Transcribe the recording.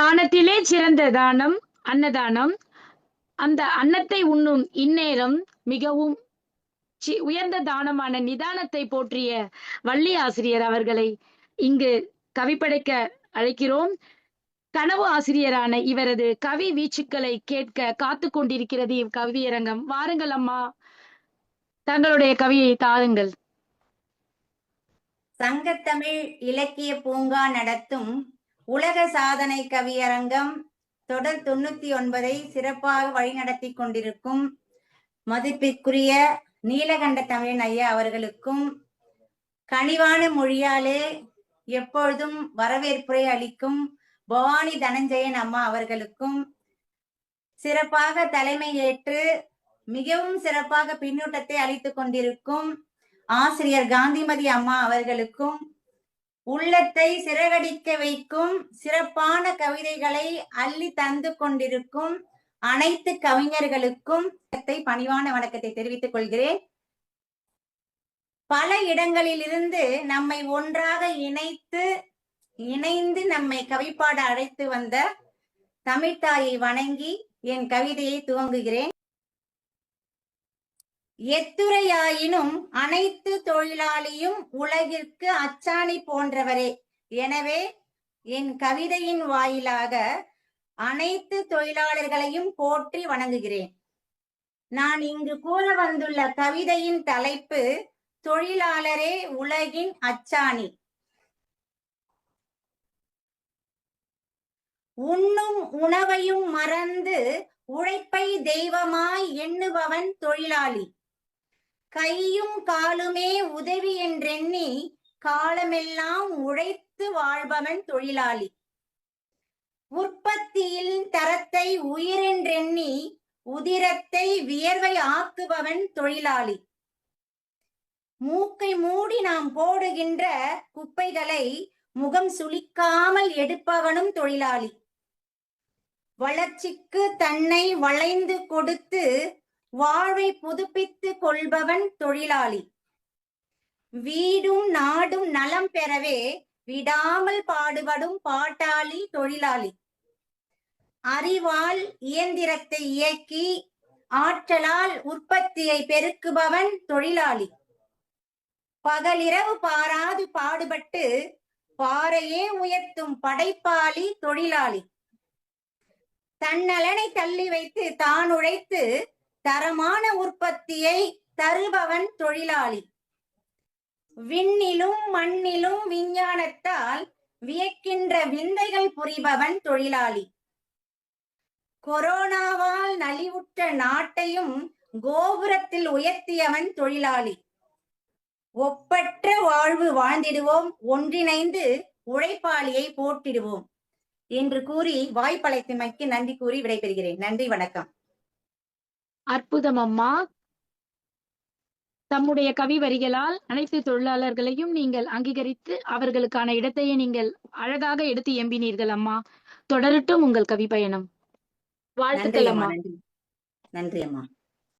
தானத்திலே சிறந்த தானம் அன்னதானம். அந்த அன்னத்தை உண்ணும் இந்நேரம் மிகவும் உயர்ந்த தானமான நிதானத்தை போற்றிய வள்ளி ஆசிரியர் அவர்களை இங்கு கவிப்படைக்க அழைக்கிறோம். கனவு ஆசிரியரான இவரது கவி வீச்சுக்களை கேட்க காத்து கொண்டிருக்கிறது இக்கவியரங்கம் வாருங்கள் அம்மா. தங்களுடைய கவியை தாருங்கள். சங்கத்தமிழ் இலக்கிய பூங்கா நடத்தும் உலக சாதனை கவியரங்கம் தொடர் தொண்ணூத்தி ஒன்பதை சிறப்பாக வழிநடத்தி கொண்டிருக்கும் மதிப்பிற்குரிய நீலகண்ட தமிழன் ஐயா அவர்களுக்கும் கனிவான மொழியாலே எப்பொழுதும் வரவேற்புரை அளிக்கும் பவானி தனஞ்சயன் அம்மா அவர்களுக்கும் சிறப்பாக தலைமை ஏற்று மிகவும் சிறப்பாக பின்னூட்டத்தை அளித்துக் கொண்டிருக்கும் ஆசிரியர் காந்திமதி அம்மா அவர்களுக்கும் உள்ளத்தை சிறகடிக்க வைக்கும் சிறப்பான கவிதைகளை அள்ளி தந்து கொண்டிருக்கும் அனைத்து கவிஞர்களுக்கும் பணிவான வணக்கத்தை தெரிவித்துக் கொள்கிறேன். பல இடங்களிலிருந்து நம்மை ஒன்றாக இணைத்து இணைந்து நம்மை கவிப்பாட அழைத்து வந்த தமிழ்தாயை வணங்கி என் கவிதையை துவங்குகிறேன். எத்துறையாயினும் அனைத்து தொழிலாளியும் உலகிற்கு அச்சாணி போன்றவரே. எனவே என் கவிதையின் வாயிலாக அனைத்து தொழிலாளர்களையும் போற்றி வணங்குகிறேன். நான் இங்கு கூற வந்துள்ள கவிதையின் தலைப்பு தொழிலாளரே உலகின் அச்சாணி உண்ணும் உணவையும் மறந்து உழைப்பை தெய்வமாய் எண்ணுபவன் தொழிலாளி. கையும் காலுமே உதவி என்றெண்ணி காலமெல்லாம் உழைத்து வாழ்பவன் தொழிலாளி. உற்பத்தியில் தரத்தை உயிரென்றெண்ணி உதிரத்தை வியர்வை ஆக்குபவன் தொழிலாளி. மூக்கை மூடி நாம் போடுகின்ற குப்பைகளை முகம் சுளிக்காமல் எடுப்பவனும் தொழிலாளி. வளர்ச்சிக்கு தன்னை வளைந்து கொடுத்து வாழ்வை புதுப்பித்து கொள்பவன் தொழிலாளி. வீடும் நாடும் நலம் பெறவே விடாமல் பாடுபடும் பாட்டாளி தொழிலாளி. அறிவால் இயந்திரத்தை இயக்கி ஆற்றலால் உற்பத்தியை பெருக்குபவன் தொழிலாளி. பகலிரவு பாராது பாடுபட்டு பாறையே உயர்த்தும் படைப்பாளி தொழிலாளி. தன்னலனை தள்ளி வைத்து தான் உழைத்து தரமான உற்பத்தியை தருபவன் தொழிலாளி. விண்ணிலும் மண்ணிலும் விஞ்ஞானத்தால் வியக்கின்ற விந்தைகள் புரிபவன் தொழிலாளி. கொரோனாவால் நலிவுற்ற நாட்டையும் கோபுரத்தில் உயர்த்தியவன் தொழிலாளி. ஒப்பற்ற வாழ்வு வாழ்ந்திடுவோம் ஒன்றிணைந்து உழைப்பாளியை போட்டிடுவோம் என்று கூறி வாய்ப்பழைத்தமைக்கு நன்றி கூறி விடைபெறுகிறேன். நன்றி வணக்கம். அற்புதம் அம்மா தம்முடைய கவி வரிகளால் அனைத்து தொழிலாளர்களையும் நீங்கள் அங்கீகரித்து அவர்களுக்கான இடத்தையே நீங்கள் அழகாக எடுத்து எம்பினீர்கள் அம்மா. தொடரட்டும் உங்கள் கவி பயணம் வாழ்த்துக்கள் அம்மா அம்மா. நன்றி. நன்றி அம்மா.